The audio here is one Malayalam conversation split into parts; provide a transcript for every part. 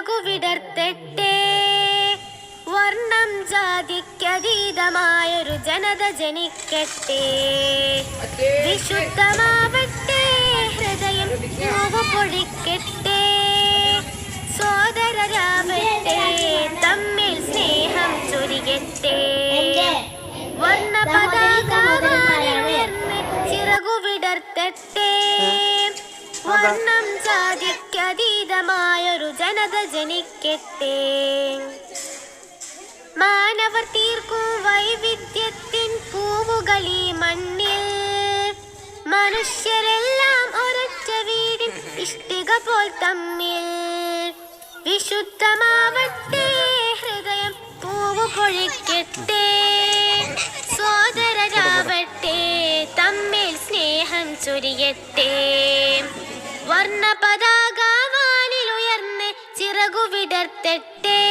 ചിറകു വിടർത്തട്ടെ. വർണം ജാതിക്കതീതമായൊരു ജനത ജനിക്കട്ടെ. വിശുദ്ധമാവട്ടെ. ഹൃദയം നോവ് പൊഴിക്കട്ടെ സോദരരാവട്ടെ. തമ്മിൽ സ്നേഹം ചൊരിയട്ടെ. വർണ ചിറകു വിടർത്തട്ടെ. വർണം ജാതിക്കതീതമായൊരു ജനത ജനിക്കട്ടെ മാനവർ തീർക്കും വൈവിധ്യത്തിൻ പൂവുകളി മണ്ണിൽ. മനുഷ്യരെല്ലാം ഒരൊറ്റ വീടിൻ ഇഷ്ടിക പോൽ തമ്മിൽ. വിശുദ്ധമാവട്ടെ ഹൃദയം പൂവ് പൊഴിക്കട്ടെ സോദരരാവട്ടെ തമ്മിൽ സ്നേഹം ചൊരിയട്ടെ. വർണ ചിറകു വിടർത്തട്ടെ.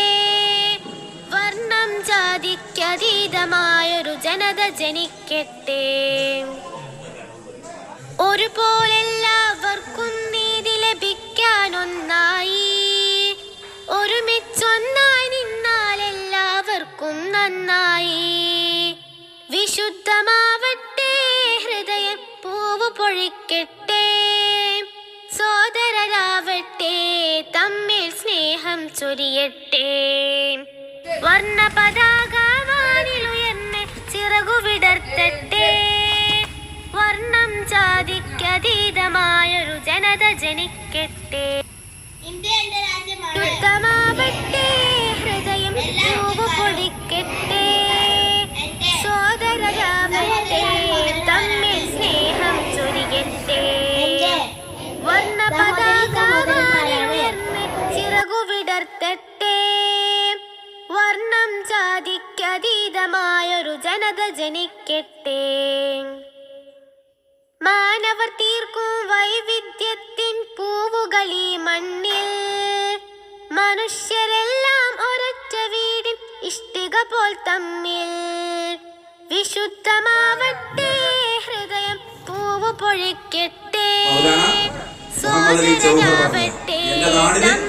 വർണം ജാതിക്കതീതമായൊരു ജനത ജനിക്കട്ടെ. ഒരുപോലെല്ലാവർക്കും നീതി ലഭിക്കാനൊന്നായി. ഒരുമിച്ചൊന്നായി നിന്നാൽ എല്ലാവർക്കും നന്നായി. വിശുദ്ധമാവട്ടെ ഹൃദയം പൂവ് പൊഴിക്കട്ടെ. ചൊരിയട്ടെ. വർണ പതാക വാനിലുയർന്ന് ചിറകു വിടർത്തട്ടെ. വർണം ജാതിക്കതീതമായൊരു ജനത ജനിക്കട്ടെ. ചിറകു വർണം ജാതിക്കതീതമായൊരു ജനത ജനിക്കട്ടെ. മാനവർ തീർക്കും വൈവിധ്യത്തിൻ പൂവുകളി മണ്ണിൽ. മനുഷ്യരെല്ലാം ഒരൊറ്റ വീടിൻ ഇഷ്ടിക പോൽ തമ്മിൽ. വിശുദ്ധമാവട്ടെ ഹൃദയം പൂവ് പൊഴിക്കട്ടെ. മുഹമ്മദ്